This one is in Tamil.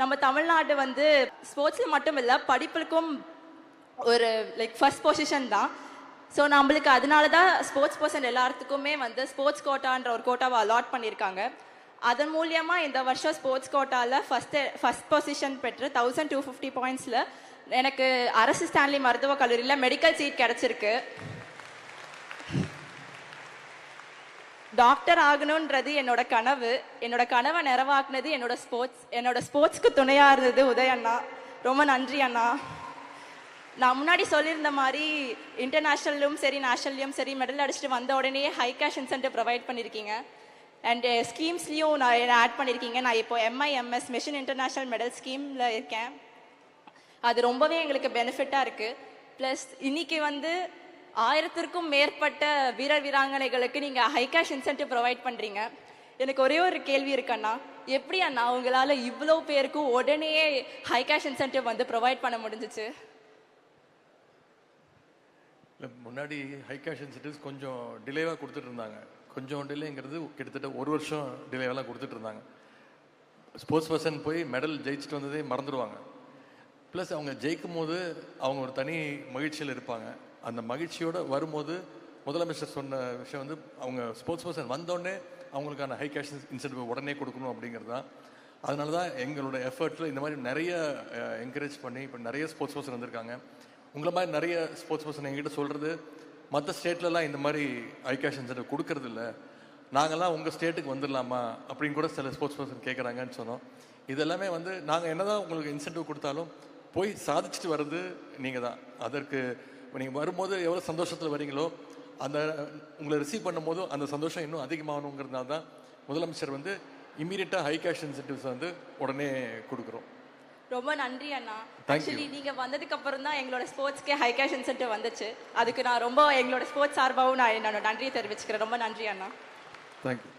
நம்ம தமிழ்நாடு வந்து ஸ்போர்ட்ஸில் மட்டும் இல்லை படிப்புக்கும் ஒரு லைக் ஃபர்ஸ்ட் பொசிஷன் தான். ஸோ நம்மளுக்கு அதனால தான் ஸ்போர்ட்ஸ் பர்சன் எல்லாத்துக்குமே வந்து ஸ்போர்ட்ஸ் கோட்டான்ற ஒரு கோட்டாவை அலாட் பண்ணியிருக்காங்க அதன் மூலியமாக இந்த வருஷம் ஸ்போர்ட்ஸ் கோட்டாவில் ஃபஸ்ட்டு ஃபஸ்ட் பொசிஷன் பெற்று தௌசண்ட் டூ ஃபிஃப்டி பாயிண்ட்ஸில் எனக்கு அரசு ஸ்டான்லி மருத்துவக் கல்லூரியில் மெடிக்கல் சீட் கிடச்சிருக்கு. டாக்டர் ஆகணுன்றது என்னோட கனவு. என்னோட கனவை நிறைவாக்குனது என்னோட ஸ்போர்ட்ஸ் என்னோட ஸ்போர்ட்ஸ்க்கு துணையா இருந்தது உதய் அண்ணா. ரொம்ப நன்றி அண்ணா. நான் முன்னாடி சொல்லியிருந்த மாதிரி இன்டர்நேஷ்னல்லையும் சரி நேஷனல்லையும் சரி மெடல் அடிச்சுட்டு வந்த உடனே ஹை கேஷ் இன்சென்டிவ் ப்ரொவைட் பண்ணியிருக்கீங்க அண்ட் ஸ்கீம்ஸ்லேயும் நான் ஆட் பண்ணியிருக்கீங்க நான் இப்போ எம்ஐஎம்எஸ் மிஷன் இன்டர்நேஷ்னல் மெடல் ஸ்கீமில் இருக்கேன். அது ரொம்பவே எங்களுக்கு பெனிஃபிட்டாக இருக்குது ப்ளஸ் இன்னைக்கு வந்து ஆயிரத்திற்கும் மேற்பட்ட வீரர் வீராங்கனைகளுக்கு நீங்கள் ஹை கேஷ் இன்சென்டிவ் ப்ரொவைட் பண்ணுறீங்க எனக்கு ஒரே ஒரு கேள்வி இருக்கு எப்படி அண்ணா உங்களால் இவ்வளோ பேருக்கும் உடனே ஹை கேஷ் இன்சென்டிவ் வந்து ப்ரொவைட் பண்ண முடிஞ்சிச்சு? இல்லை முன்னாடி ஹை கேஷ் இன்சென்டிவ்ஸ் கொஞ்சம் டிலேவாக கொடுத்துட்டு இருந்தாங்க. கொஞ்சம் டிலேங்கிறது கிட்டத்தட்ட ஒரு வருஷம் டிலேவெல்லாம் கொடுத்துட்டு இருந்தாங்க. ஸ்போர்ட்ஸ் பர்சன் போய் மெடல் ஜெயிச்சுட்டு வந்ததே மறந்துடுவாங்க. ப்ளஸ் அவங்க ஜெயிக்கும் போது அவங்க ஒரு தனி மகிழ்ச்சியில் இருப்பாங்க. அந்த மகிழ்ச்சியோடு வரும்போது முதலமைச்சர் சொன்ன விஷயம் வந்து அவங்க ஸ்போர்ட்ஸ் பர்சன் வந்தோடனே அவங்களுக்கான ஹை கேஷ் இன்சென்டிவ் உடனே கொடுக்கணும் அப்படிங்கிறது தான். அதனால தான் எங்களோட எஃபர்ட்டில் இந்த மாதிரி நிறைய என்கரேஜ் பண்ணி இப்போ நிறைய ஸ்போர்ட்ஸ் பர்சன் வந்திருக்காங்க. உங்களை மாதிரி நிறைய ஸ்போர்ட்ஸ் பர்சன் எங்கிட்ட சொல்கிறது மற்ற ஸ்டேட்லலாம் இந்த மாதிரி ஹை கேஷ் இன்சென்டிவ் கொடுக்கறதில்ல நாங்கள்லாம் உங்கள் ஸ்டேட்டுக்கு வந்துடலாமா அப்படின்னு கூட சில ஸ்போர்ட்ஸ் பர்சன் கேட்குறாங்கன்னு சொன்னோம் இதெல்லாமே வந்து நாங்கள் என்னதான் உங்களுக்கு இன்சென்டிவ் கொடுத்தாலும் போய் சாதிச்சுட்டு வர்றது நீங்கள் தான் அதற்கு நீங்கள் வரும்போது எவ்வளோ சந்தோஷத்தில் வரீங்களோ அந்த உங்களை ரிசீவ் பண்ணும்போது அந்த சந்தோஷம் இன்னும் அதிகமாகணுங்கிறதுனால தான் முதலமைச்சர் வந்து இம்மீடியட்டாக ஹை கேஷ் இன்சென்டிவ்ஸ் வந்து உடனே கொடுக்குறோம். ரொம்ப நன்றி அண்ணா. ஆக்சுவலி நீங்க வந்ததுக்கு அப்புறம் தான் எங்களோட ஸ்போர்ட்ஸ்க்கே ஹை கேஷ் இன்சென்டிவ் வந்துச்சு. அதுக்கு நான் ரொம்ப எங்களோட ஸ்போர்ட்ஸ் சார்பாகவும் நான் என்னோட நன்றியை தெரிவிச்சுக்கிறேன். ரொம்ப நன்றி அண்ணா. தேங்க்யூ